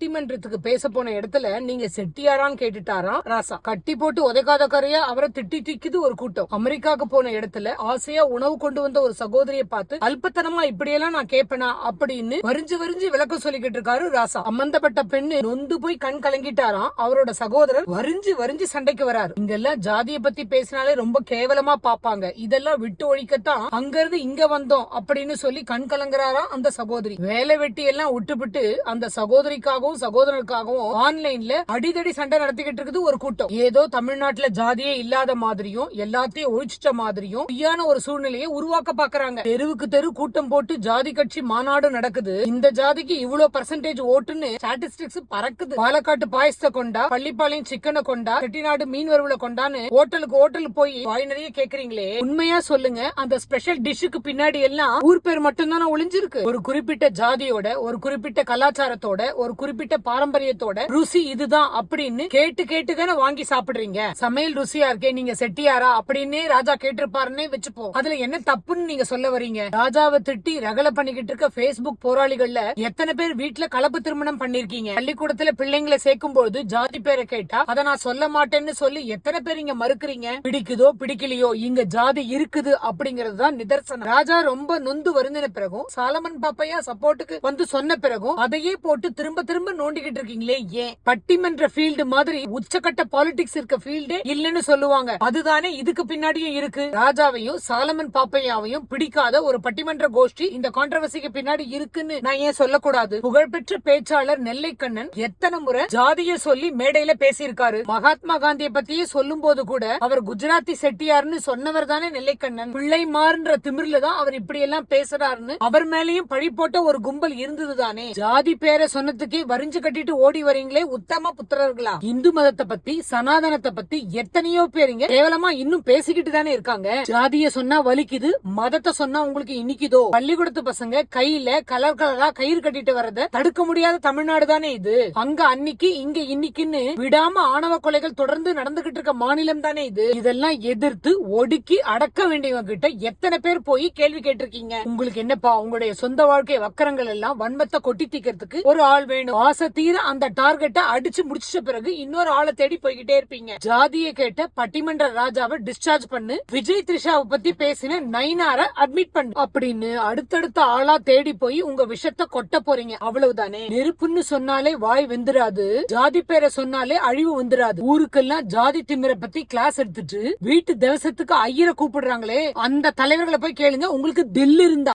பட்டிமன்றத்துக்கு பேச போன இடத்துல நீங்க செட்டியாரான்னு கேட்டுட்டாராம் ராசா. கட்டி போட்டு உதைக்காத கரையா அவரை திட்டி திக்குது ஒரு கூட்டம். அமெரிக்காக்கு போன இடத்துல ஆசையா உணவு கொண்டு வந்த ஒரு சகோதரியை பார்த்து அல்பத்தனமா இப்படியெல்லாம் நான் கேட்பேனா? அப்படின்னு வரிஞ்சு வரிஞ்சு விளக்கம் சொல்லிக்கிட்டு இருக்காரு ராசா. சம்பந்தப்பட்ட பெண்ணு நொந்து போய் கண் கலங்கிட்டாராம். அவரோட சகோதரர் வரிஞ்சு வரிஞ்சு சண்டைக்கு வராரு. இங்கெல்லாம் ஜாதிய பத்தி பேசினாலே ரொம்ப கேவலமா பாப்பாங்க இதெல்லாம் விட்டு ஒழிக்கத்தான் அங்க இருந்து இங்க வந்தோம் அப்படின்னு சொல்லி கண் கலங்குறாராம் அந்த சகோதரி. வேலை வெட்டி எல்லாம் விட்டுபிட்டு அந்த சகோதரிக்காகவும் சகோதரருக்காகவும் ஆன்லைன்ல அடிதடி சண்டை நடத்திக்கிட்டு இருக்குது ஒரு கூட்டம். ஏதோ தமிழ்நாட்டுல ஜாதியே இல்லாத மாதிரியும் எல்லாத்தையும் ஒழிச்சிட்ட மாதிரியும் பொய்யான ஒரு சூழ்நிலையை உருவாக்க பாக்குறாங்க. தெருவுக்கு தெரு கூட்டம் போட்டு ஜாதி கட்சி மாநாடு நடக்குது. இந்த ஜாதிக்கு இவ்வளவு பர்சன்டேஜ் ஓட்டுன்னு ஸ்டாட்டிஸ்டிக்ஸ் பறக்குது. பாலக்காட்டு பாயசத்தை கொண்டா பள்ளிப்பாளையம் சிக்கனை கொண்டா செட்டிநாடு மீன் வறுவல கொண்டான்னு ஹோட்டலுக்கு ஹோட்டல் போய் வாய் நிறைய கேக்குறீங்களே. உண்மையா சொல்லுங்க அந்த ஸ்பெஷல் டிஷ்ஷுக்கு பின்னாடி எல்லாம் ஊர் பேர் மட்டும் தானே ஒளிஞ்சிருக்கு. ஒரு குறிப்பிட்ட ஜாதியோட ஒரு குறிப்பிட்ட கலாச்சாரத்தோட ஒரு குறிப்பிட்ட பாரம்பரியத்தோட ருசி இதுதான் அப்படின்னு கேட்டு கேட்டுக்கான வாங்கி சாப்பிடுறீங்க? சமையல் ருசியா இருக்கே நீங்க செட்டியாரா அப்படின்னு ராஜா கேட்டிருப்பாருன்னே வச்சுப்போம் அதுல என்ன தப்புன்னு நீங்க சொல்ல வரீங்க? ராஜாவை திட்டி ரகல பண்ணிக்கிட்டு இருக்க பேஸ்புக் போராளிகள்ல எத்தனை பேர் வீட்டுல கலப்பு திருமணம் பண்ணிருக்கீங்க? பள்ளிக்கூடத்துல பிள்ளைங்களை சேர்க்கும் பொழுது ஜாதி பேரை கேட்டா அதை நான் சொல்ல மாட்டேன்னு சொல்லி எத்தனை பேர் இங்க மறுக்கிறீங்க? பிடிக்குதோ பிடிக்கலையோ இங்க ஜாதி இருக்குது அப்படிங்கறது தான் நிதர்சனம். ராஜா ரொம்ப நொந்து வருந்தின பிறகும் சாலமன் பாப்பையா சப்போர்ட்டுக்கு வந்து சொன்ன பிறகும் அதையே போட்டு திரும்ப திரும்ப நோண்டிக்கிட்டு இருக்கீங்களே? ஏன்? பட்டிமன்ற ஃபீல்டு மாதிரி உச்சக்கட்ட பாலிடிக்ஸ் இருக்க ஃபீல்டு இல்லன்னு சொல்லுவாங்க. அதுதானே இதுக்கு பின்னாடியும் இருக்கு. ராஜாவையும் சாலமன் பாப்பையாவையும் பிடிக்காத ஒரு பட்டிமன்ற கோஷ்டி இந்த கான்ட்ரவர்சிக்கு பின்னாடி இருக்குன்னு நான் ஏன் சொல்லக்கூடாது? புகழ்பெற்ற பேச்சாளர் நெல்லைக்கண்ணன் எத்தனை முறை ஜாதிய சொல்லி மேடையில பேசியிருக்காரு. மகாத்மா காந்தியை பத்தியே சொல்லும் போது கூட அவர் குஜராத்தி செட்டியார்னு சொன்னவர் தானே நெல்லைக்கண்ணன் பிள்ளைமார்ன்ற திமிர்ல தான் அவர் இப்படி எல்லாம் பேசுறாருன்னு அவர் மேலயும் பழி போட்ட ஒரு கும்பல் இருந்தது தானே ஜாதி பேரை சொன்னதுக்கே வரிஞ்சு கட்டிட்டு ஓடி வரீங்களே உத்தம புத்திரர்களா? இந்து மதத்தை பத்தி சனாதனத்தை பத்தி எத்தனையோ பேருங்க கேவலமா இன்னும் பேசிக்கிட்டு தானே இருக்காங்க. ஜாதிய சொன்னா வலிக்குது மதத்தை சொன்னா உங்களுக்கு இன்னிக்குதோ பள்ளிக்கூடத்து பசங்க கையில கலர் கலரா கயிறு கட்டிட்டு வரத தடுக்க முடியாத தமிழ்நாடு தானே இது? அங்க அன்னைக்கு இங்க இன்னைக்குன்னு விடாம ஆணவ கொலைகள் தொடர்ந்து நடந்துகிட்டு இருக்க மாநிலம் தானே இது? இதெல்லாம் எதிர்த்து ஒடுக்கி அடக்க வேண்டியவங்க கிட்ட எத்தனை பேர் போய் கேள்வி கேட்டிருக்கீங்க? உங்களுக்கு என்னப்பா உங்களுடைய சொந்த வாழ்க்கை வக்கரங்கள் எல்லாம் வன்மத்தை கொட்டி தீக்கிறதுக்கு ஒரு ஆள் வேணும். ஆசை தீர அந்த டார்கெட்டை அடிச்சு முடிச்சிட்ட பிறகு இன்னொரு ஆளை தேடி போய்கிட்டே இருப்பீங்க. ஜாதிய கேட்ட பட்டிமன்ற ராஜாவை டிஸ்சார்ஜ் பண்ணு. விஜய் த்ரிஷாவை பத்தி பேசின நைனார அட்மிட் பண்ணு. அப்படின்னு அடுத்தடுத்த ஆளா தேடி போய் உங்க விஷத்தை கொட்ட போறீங்க. அவ்வளவுதானே? நெருப்புன்னு சொன்னாலே வாய் வெந்துராது. ஜாதி பேரை சொன்னாலே அழிவு வந்துராது. ஊருக்கெல்லாம் ஜாதி திமிர பத்தி கிளாஸ் எடுத்துட்டு வீட்டு தேவசத்துக்கு ஐயரை கூப்பிடுறாங்களே. அந்த தலைவர்களை போய் கேளுங்க. உங்களுக்கு தில் இருந்தா